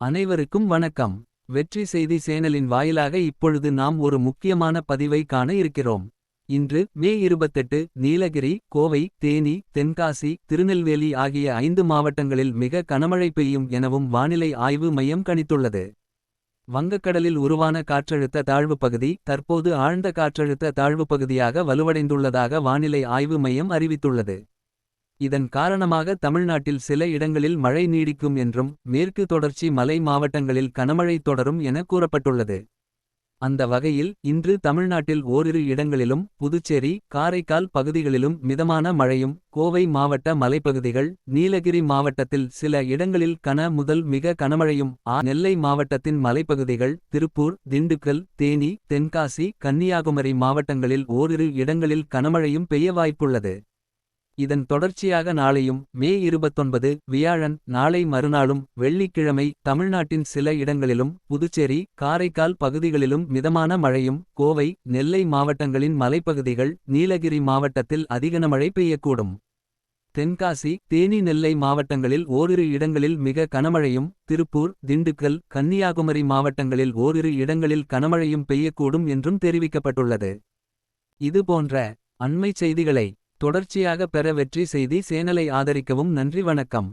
அனைவருக்கும் வணக்கம். வெற்றி செய்தி சேனலின் வாயிலாக இப்பொழுது நாம் ஒரு முக்கியமான பதிவை காண இருக்கிறோம். இன்று மே 28 நீலகிரி கோவை தேனி தென்காசி திருநெல்வேலி ஆகிய ஐந்து மாவட்டங்களில் மிக கனமழை பெய்யும் எனவும் வானிலை ஆய்வு மையம் கணித்துள்ளது. வங்கக்கடலில் உருவான காற்றழுத்த தாழ்வுப் பகுதி தற்போது ஆழ்ந்த காற்றழுத்த தாழ்வுப் பகுதியாக வலுவடைந்துள்ளதாக வானிலை ஆய்வு மையம் அறிவித்துள்ளது. இதன் காரணமாக தமிழ்நாட்டில் சில இடங்களில் மழை நீடிக்கும் என்றும் மேற்கு தொடர்ச்சி மலை மாவட்டங்களில் கனமழை தொடரும் என கூறப்பட்டுள்ளது. அந்த வகையில் இன்று தமிழ்நாட்டில் ஓரிரு இடங்களிலும் புதுச்சேரி காரைக்கால் பகுதிகளிலும் மிதமான மழையும் கோவை மாவட்ட மலைப்பகுதிகள் நீலகிரி மாவட்டத்தில் சில இடங்களில் கன முதல் மிக கனமழையும் ஆ நெல்லை மாவட்டத்தின் மலைப்பகுதிகள் திருப்பூர் திண்டுக்கல் தேனி தென்காசி கன்னியாகுமரி மாவட்டங்களில் ஓரிரு இடங்களில் கனமழையும் பெய்ய வாய்ப்புள்ளது. இதன் தொடர்ச்சியாக நாளையும் மே 29 வியாழன் நாளை மறுநாளும் வெள்ளிக்கிழமை தமிழ்நாட்டின் சில இடங்களிலும் புதுச்சேரி காரைக்கால் பகுதிகளிலும் மிதமான மழையும் கோவை நெல்லை மாவட்டங்களின் மலைப்பகுதிகள் நீலகிரி மாவட்டத்தில் அதிகன மழை பெய்யக்கூடும். தென்காசி தேனி நெல்லை மாவட்டங்களில் ஓரிரு இடங்களில் மிக கனமழையும் திருப்பூர் திண்டுக்கல் கன்னியாகுமரி மாவட்டங்களில் ஓரிரு இடங்களில் கனமழையும் பெய்யக்கூடும் என்றும் தெரிவிக்கப்பட்டுள்ளது. இதுபோன்ற அண்மைச் செய்திகளை தொடர்ச்சியாக பெற வெற்றி செய்தி சேனலை ஆதரிக்கவும் நன்றி வணக்கம்